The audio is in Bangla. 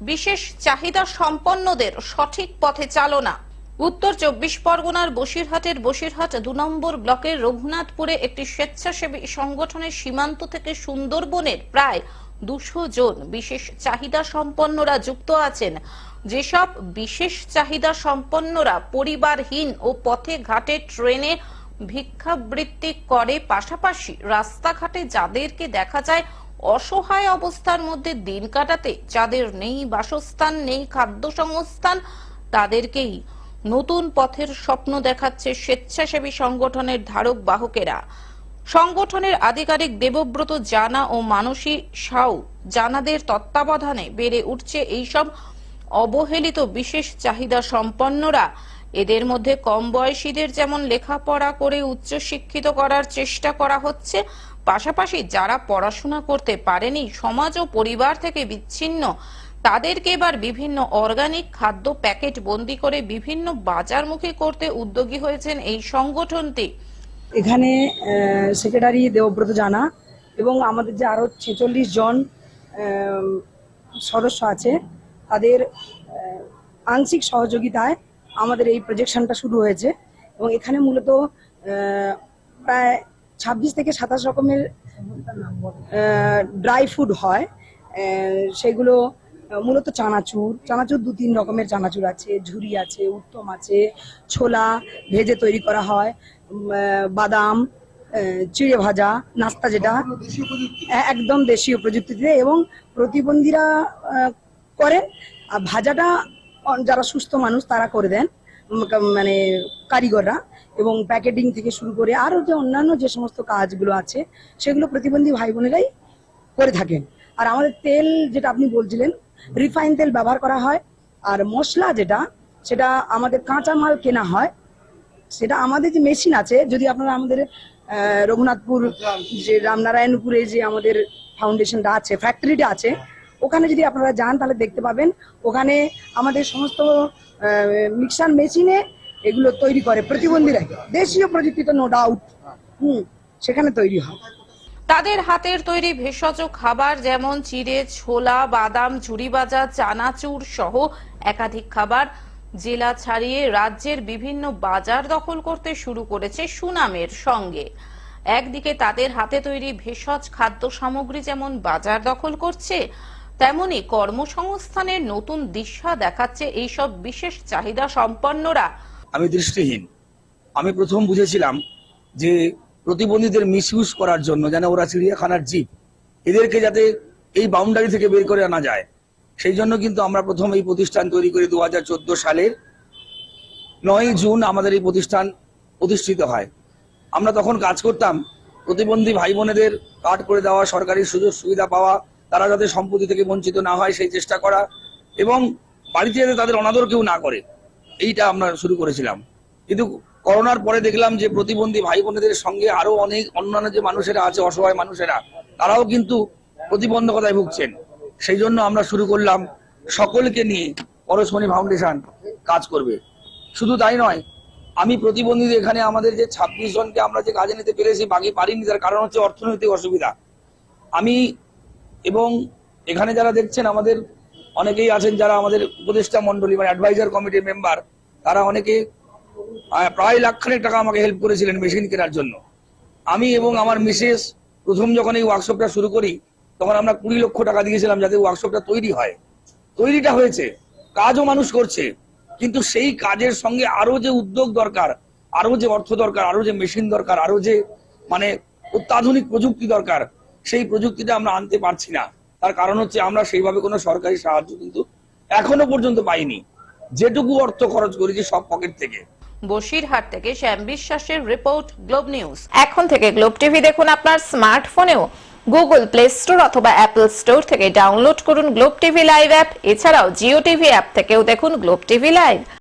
বিশেষ চাহিদা সম্পন্নদের সঠিক পথে চালনা। উত্তর চব্বিশ পরগনার বসিরহাটের বসিরহাট দু নম্বর ব্লকের রঘুনাথপুরে একটি স্বেচ্ছাসেবী সংগঠনের সীমান্ত থেকে সুন্দরবনের প্রায় দুশো জন বিশেষ চাহিদা সম্পন্নরা যুক্ত আছেন। যেসব বিশেষ চাহিদা সম্পন্নরা পরিবারহীন ও পথে ঘাটে, ট্রেনে ভিক্ষাবৃত্তি করে, পাশাপাশি রাস্তাঘাটে যাদেরকে দেখা যায় অসহায় অবস্থার মধ্যে দিন কাটাতে যাদের নেই বাসস্থান, নেই খাদ্য সংস্থান তাদেরকেই নতুন পথের স্বপ্ন দেখাচ্ছে স্বেচ্ছাসেবী সংগঠনের ধারক বাহকেরা। সংগঠনের আধিকারিক দেবব্রত জানা ও মানসী সাউ জানাদের তত্ত্বাবধানে বেড়ে উঠছে এইসব অবহেলিত বিশেষ চাহিদা সম্পন্নরা। এদের মধ্যে কম বয়সীদের যেমন লেখাপড়া করে উচ্চশিক্ষিত করার চেষ্টা করা হচ্ছে, পাশাপাশি যারা পড়াশোনা করতে পারেনি, সমাজ ও পরিবার থেকে বিচ্ছিন্ন, তাদেরকে এবার বিভিন্ন অর্গানিক খাদ্য প্যাকেট বন্দি করে বিভিন্ন বাজারমুখী করতে উদ্যোগী হয়েছেন এই সংগঠনটি। এখানে সেক্রেটারি দেবব্রত জানা এবং আমাদের যে আরও ছেচল্লিশ জন সদস্য আছে, তাদের আংশিক সহযোগিতায় আমাদের এই প্রজেকশনটা শুরু হয়েছে এবং এখানে মূলত প্রায় ছাব্বিশ থেকে সাতাশ রকমের ড্রাই ফুড হয়। সেগুলো মূলত চানাচুর। চানাচুর দু তিন রকমের চানাচুর আছে। ঝুরি আছে উত্তম আছে ছোলা ভেজে তৈরি করা হয় বাদাম চিড়ে ভাজা নাস্তা যেটা একদম দেশীয় প্রযুক্তিতে এবং প্রতিবন্ধীরা করেন। আর ভাজাটা যারা সুস্থ মানুষ, তারা করে দেন মানে কারিগররা এবং প্যাকেটিং থেকে শুরু করে আরও যে অন্যান্য যে সমস্ত কাজগুলো আছে, সেগুলো প্রতিবন্ধী ভাই বোনেরাই করে থাকেন। আর আমাদের তেল যেটা আপনি বলছিলেন, রিফাইন তেল ব্যবহার করা হয়, আর মশলা যেটা, সেটা আমাদের কাঁচা মাল কেনা হয়। সেটা আমাদের যে মেশিন আছে, যদি আপনারা আমাদের রঘুনাথপুর যে রামনারায়ণপুরে যে আমাদের ফাউন্ডেশনটা আছে ফ্যাক্টরিটা আছে ওখানে যদি আপনারা যান তাহলে দেখতে পাবেন। ওখানে আমাদের সমস্ত মিক্সার মেশিনে এগুলো তৈরি করে প্রতিবন্ধীরা। দেশীয় প্রযুক্তি তো নো ডাউট হুম, সেখানে তৈরি হয়। তাদের হাতের তৈরি ভেষজ খাবার যেমন চিড়ে, ছোলা, বাদাম, ঝুরি ভাজা, চানাচুর সহ একাধিক খাবার জেলা ছাড়িয়ে রাজ্যের বিভিন্ন বাজার দখল করতে শুরু করেছে সুনামের সঙ্গে। একদিকে তাদের হাতে তৈরি ভেষজ খাদ্য সামগ্রী যেমন বাজার দখল করছে তেমনি কর্মসংস্থানের নতুন দিশা দেখাচ্ছে এইসব বিশেষ চাহিদা সম্পন্নরা। আমি দৃষ্টিহীন। আমি প্রথম বুঝেছিলাম যে প্রতিবন্ধীদের মিসইউজ করার জন্য যেন ওরা চিড়িয়াখানার জীব, এদেরকে যাতে এই বাউন্ডারি থেকে বের করে আনা যায়। সেই জন্য কিন্তু আমরা প্রথম এই প্রতিষ্ঠান তৈরি করি দু হাজার চোদ্দ সালের নয় জুন আমাদের এই প্রতিষ্ঠান প্রতিষ্ঠিত হয়। আমরা তখন কাজ করতাম, প্রতিবন্ধী ভাই বোনেদের কার্ড করে দেওয়া, সরকারি সুযোগ সুবিধা পাওয়া তারা যাতে সম্পত্তি থেকে বঞ্চিত না হয়, সেই চেষ্টা করা এবং বাড়িতে যাতে তাদের অনাদর কেউ না করে, এইটা আমরা শুরু করেছিলাম। কিন্তু করোনার পরে দেখলাম যে প্রতিবন্ধী ভাই বোনেদের সঙ্গে আরও অনেক অন্যান্য যে মানুষেরা আছে, অসহায় মানুষেরা, তারাও কিন্তু প্রতিবন্ধকতায় ভুগছেন। সেই জন্য আমরা শুরু করলাম, সকলকে নিয়ে পরশমণি ফাউন্ডেশন কাজ করবে। শুধু তাই নয়, আমি প্রতিবন্ধীদের এখানে আমাদের যে ছাব্বিশ জনকে আমরা যে কাজে নিতে পেরেছি, বাকি পারিনি, তার কারণ হচ্ছে অর্থনৈতিক অসুবিধা। আমি এবং এখানে যারা দেখছেন, আমাদের অনেকেই আছেন যারা আমাদের উপদেষ্টা মন্ডলী মানে অ্যাডভাইজার কমিটির মেম্বার তারা অনেকে প্রায় লাখখানেক টাকা আমাকে হেল্প করেছিলেন মেশিন কেনার জন্য। আমি এবং আমার মিসেস প্রথম যখন এই ওয়ার্কশপটা শুরু করি, তখন আমরা কুড়ি লক্ষ টাকা দিয়েছিলাম যাতে ওয়ার্কশপটা তৈরি হয়। তৈরিটা হয়েছে, কাজও মানুষ করছে, কিন্তু সেই কাজের সঙ্গে আরও যে উদ্যোগ দরকার আরও যে অর্থ দরকার আরও যে মেশিন দরকার আরও যে মানে অত্যাধুনিক প্রযুক্তি দরকার সেই প্রযুক্তিটা আমরা আনতে পারছি না। তার কারণ হচ্ছে আমরা সেইভাবে কোনো সরকারি সাহায্য কিন্তু এখনও পর্যন্ত পাইনি। যেটুকু অর্থ খরচ করেছি সব পকেট থেকে। বসিরহাট থেকে শ্যাম বিশ্বাসের রিপোর্ট, গ্লোব নিউজ। এখন থেকে গ্লোব টিভি দেখুন আপনার স্মার্টফোনেও। গুগল প্লে স্টোর অথবা অ্যাপল স্টোর থেকে ডাউনলোড করুন গ্লোব টিভি লাইভ অ্যাপ। এছাড়াও জিও টিভি অ্যাপ থেকেও দেখুন গ্লোব টিভি লাইভ।